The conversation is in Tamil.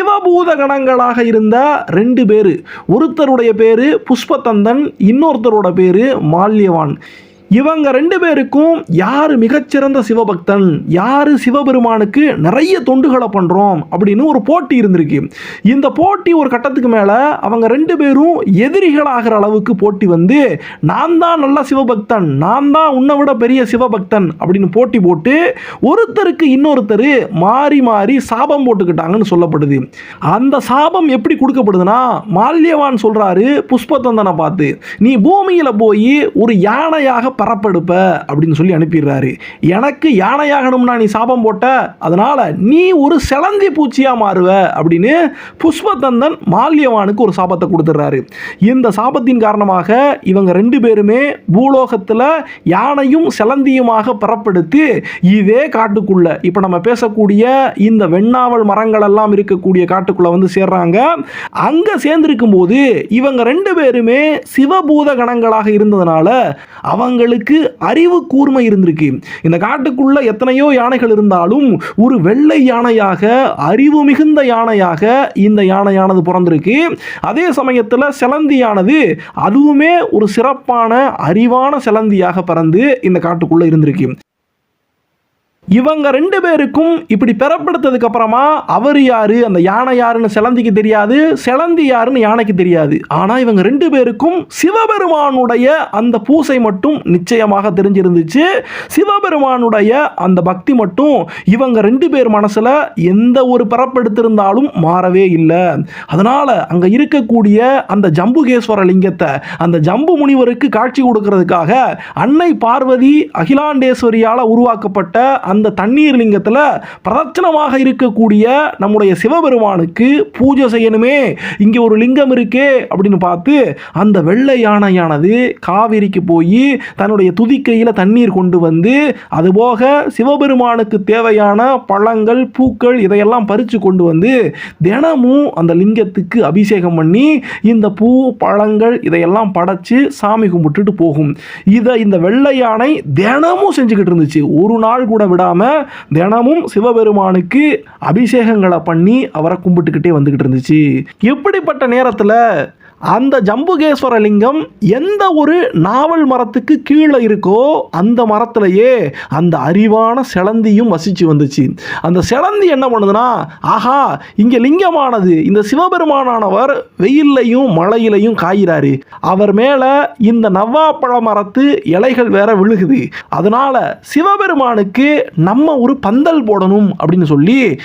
சிவபூத கணங்களாக இருந்த ரெண்டு பேர். ஒருத்தருடைய பேர் புஷ்பதந்தன் இன்னொருத்தரோட பேர் மால்யவான். இவங்க ரெண்டு பேருக்கும் யார் மிகச்சிறந்த சிவபக்தன்? யார் சிவபெருமானுக்கு நிறைய தொண்டுகளை பண்ணுறோம் அப்படின்னு ஒரு போட்டி இருந்திருக்கு. இந்த போட்டி ஒரு கட்டத்துக்கு மேலே அவங்க ரெண்டு பேரும் எதிரிகளாகிற அளவுக்கு போட்டி வந்து நான் தான் நல்ல சிவபக்தன் நான் தான் உன்னை விட பெரிய சிவபக்தன் அப்படின்னு போட்டி போட்டு ஒருத்தருக்கு இன்னொருத்தர் மாறி மாறி சாபம் போட்டுக்கிட்டாங்கன்னு சொல்லப்படுது. அந்த சாபம் எப்படி கொடுக்கப்படுதுன்னா மால்யவான் சொல்கிறாரு புஷ்பத்தந்தனை பார்த்து நீ பூமியில் போய் ஒரு யானையாக பரப்பெடுப்ப அப்படின்னு சொல்லி அனுப்பிடுறாரு. எனக்கு யானையாகணும்னா நீ சாபம் போட்ட அதனால நீ ஒரு செலந்தி பூச்சியா மாறுவ அப்படின்னு புஷ்பதந்தன் மால்யவானுக்கு ஒரு சாபத்தை கொடுத்துட்றாரு. இந்த சாபத்தின் காரணமாக இவங்க ரெண்டு பேருமே பூலோகத்தில் யானையும் செலந்தியுமாக பரப்படுத்தி இதே காட்டுக்குள்ள இப்போ நம்ம பேசக்கூடிய இந்த வெண்ணாவல் மரங்கள் எல்லாம் இருக்கக்கூடிய காட்டுக்குள்ள வந்து சேர்றாங்க. அங்கே சேர்ந்திருக்கும் போது இவங்க ரெண்டு பேருமே சிவபூத கணங்களாக இருந்ததுனால அவங்களுக்கு அறிவு கூர்மை இருந்திருக்கு. இந்த காட்டுக்குள்ள எத்தனையோ யானைகள் இருந்தாலும் ஒரு வெள்ளை யானையாக அறிவு மிகுந்த யானையாக இந்த யானையானது பிறந்திருக்கு. அதே சமயத்தில் செலந்தியானது அதுவுமே ஒரு சிறப்பான அறிவான செலந்தியாக பிறந்து இந்த காட்டுக்குள்ள இருந்திருக்கு. இவங்க ரெண்டு பேருக்கும் இப்படி பெறப்படுத்ததுக்கு அப்புறமா அவர் யாரு? அந்த யானை யாருன்னு செலந்திக்கு தெரியாது செலந்தி யாருன்னு யானைக்கு தெரியாது. ஆனால் இவங்க ரெண்டு பேருக்கும் சிவபெருமானுடைய அந்த பூசை மட்டும் நிச்சயமாக தெரிஞ்சிருந்துச்சு. சிவபெருமானுடைய அந்த பக்தி மட்டும் இவங்க ரெண்டு பேர் மனசில் எந்த ஒரு பிறப்பெடுத்திருந்தாலும் மாறவே இல்லை. அதனால் அங்கே இருக்கக்கூடிய அந்த ஜம்புகேஸ்வர லிங்கத்தை அந்த ஜம்பு முனிவருக்கு காட்சி கொடுக்கறதுக்காக அன்னை பார்வதி அகிலாண்டேஸ்வரியால் உருவாக்கப்பட்ட அந்த தண்ணீர் லிங்கத்தில் பிரதட்சணமாக இருக்கக்கூடிய நம்முடைய சிவபெருமானுக்கு பூஜை செய்யணுமே இங்கே ஒரு லிங்கம் இருக்கே அப்படின்னு பார்த்து அந்த வெள்ளை யானையானது காவிரிக்கு போய் தன்னுடைய துதிக்கையில் தண்ணீர் கொண்டு வந்து அதுபோக சிவபெருமானுக்கு தேவையான பழங்கள் பூக்கள் இதையெல்லாம் பறித்து கொண்டு வந்து தினமும் அந்த லிங்கத்துக்கு அபிஷேகம் பண்ணி இந்த பூ பழங்கள் இதையெல்லாம் படைச்சு சாமி கும்பிட்டுட்டு போகும். இதை இந்த வெள்ளை யானை தினமும் செஞ்சுக்கிட்டு இருந்துச்சு. ஒரு நாள் கூட இல்லாமல் தினமும் சிவபெருமானுக்கு அபிஷேகங்களை பண்ணி அவரை கும்பிட்டுக்கிட்டே வந்துக்கிட்டு இருந்துச்சு. எப்படிப்பட்ட நேரத்தில் அந்த ஜம்புகேஸ்வர லிங்கம் எந்த ஒரு நாவல் மரத்துக்கு கீழே இருக்கோ அந்த மரத்திலேயே அந்த அறிவான செலந்தியும் வசிச்சு வந்துச்சு. அந்த செலந்தி என்ன பண்ணுதுன்னா ஆஹா இங்கே லிங்கமானது இந்த சிவபெருமானானவர் வெயில்லையும் மழையிலையும் காய்கிறாரு அவர் மேலே இந்த நவ்வாப்பழ மரத்து இலைகள் வேற விழுகுது. அதனால சிவபெருமானுக்கு நம்ம ஒரு பந்தல் போடணும் அப்படின்னு சொல்லி